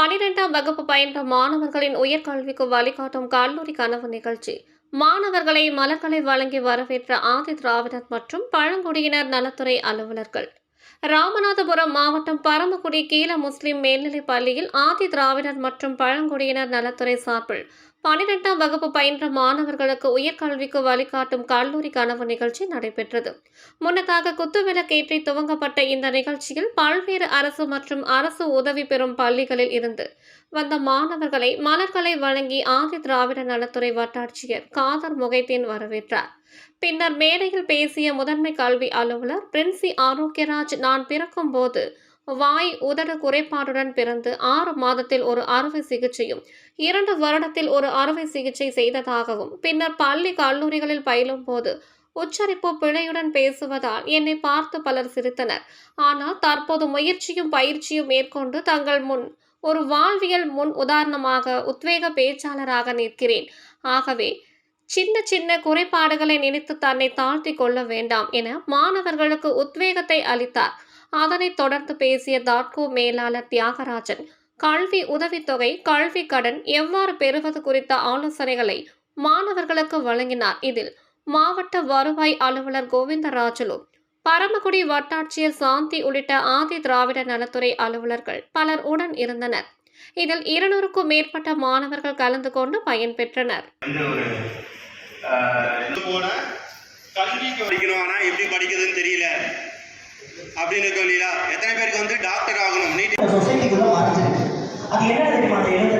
பனிரெண்டாம் வகுப்பு பயின்ற மாணவர்களின் உயர்கல்விக்கு வழிகாட்டும் கல்லூரி கனவு நிகழ்ச்சி. மாணவர்களை மலர்களை வழங்கி வரவேற்ற ஆதி திராவிடர் மற்றும் பழங்குடியினர் நலத்துறை அலுவலர்கள். ராமநாதபுரம் மாவட்டம் பரமக்குடி கீழ முஸ்லிம் மேல்நிலைப் பள்ளியில் ஆதி திராவிடர் மற்றும் பழங்குடியினர் நலத்துறை சார்பில் பனிரெண்டாம் வகுப்பு பயின்ற மாணவர்களுக்கு உயர்கல்விக்கு வழிகாட்டும் கல்லூரி கனவு நிகழ்ச்சி நடைபெற்றது. முன்னதாக குத்துவிளக்கேற்றி துவங்கப்பட்ட இந்த நிகழ்ச்சியில் பல்வேறு அரசு மற்றும் அரசு உதவி பெறும் பள்ளிகளில் இருந்து வந்த மாணவர்களை மலர்களை வழங்கி ஆதி திராவிட நலத்துறை வட்டாட்சியர் காதர் முகைத்தீன் வரவேற்றார். பின்னர் மேடையில் பேசிய முதன்மை கல்வி அலுவலர் பிரின்சி ஆரோக்கியராஜ் நான் பிறக்கும் போது வாய் உதடு குறைபாடுடன் பிறந்து ஆறு மாதத்தில் ஒரு அறுவை சிகிச்சையும் இரண்டு வருடத்தில் ஒரு அறுவை சிகிச்சை செய்ததாகவும் பின்னர் பள்ளி கல்லூரிகளில் பயிலும் போது உச்சரிப்பு பிழையுடன் பேசுவதால் என்னை பார்த்து பலர் சிரித்தனர். ஆனால் தற்போது முயற்சியும் பயிற்சியும் மேற்கொண்டு தங்கள் முன் ஒரு வாழ்வியல் முன் உதாரணமாக உத்வேக பேச்சாளராக நிற்கிறேன். ஆகவே சின்ன சின்ன குறைபாடுகளை நினைத்து தன்னை தாழ்த்தி கொள்ள வேண்டாம் என மாணவர்களுக்கு உத்வேகத்தை அளித்தார். அதனைத் தொடர்ந்து பேசிய தாட்கோ மேலாளர் தியாகராஜன் கல்வி உதவித்தொகை கல்வி கடன் எவ்வாறு பெறுவது குறித்த ஆலோசனைகளை மாணவர்களுக்கு வழங்கினார். இதில் மாவட்ட வருவாய் அலுவலர் கோவிந்தராஜுலு பரமக்குடி வட்டாட்சியர் சாந்தி உள்ளிட்ட ஆதி திராவிட நலத்துறை அலுவலர்கள் பலர் உடன் இருந்தனர். இதில் இருநூறுக்கும் மேற்பட்ட மாணவர்கள் கலந்து கொண்டு பயன்பெற்றனர் போல ஒரு கல்விக்கு படிக்கணும் ஆனால் எப்படி படிக்கிறதுன்னு தெரியல. அப்படின்னு இருக்க இல்லையா எத்தனை பேருக்கு வந்து டாக்டர் ஆகணும்? நீட் சொசைட்டிக்குள்ள மறைஞ்சிருக்கு அது என்ன தெரியுமா? அந்த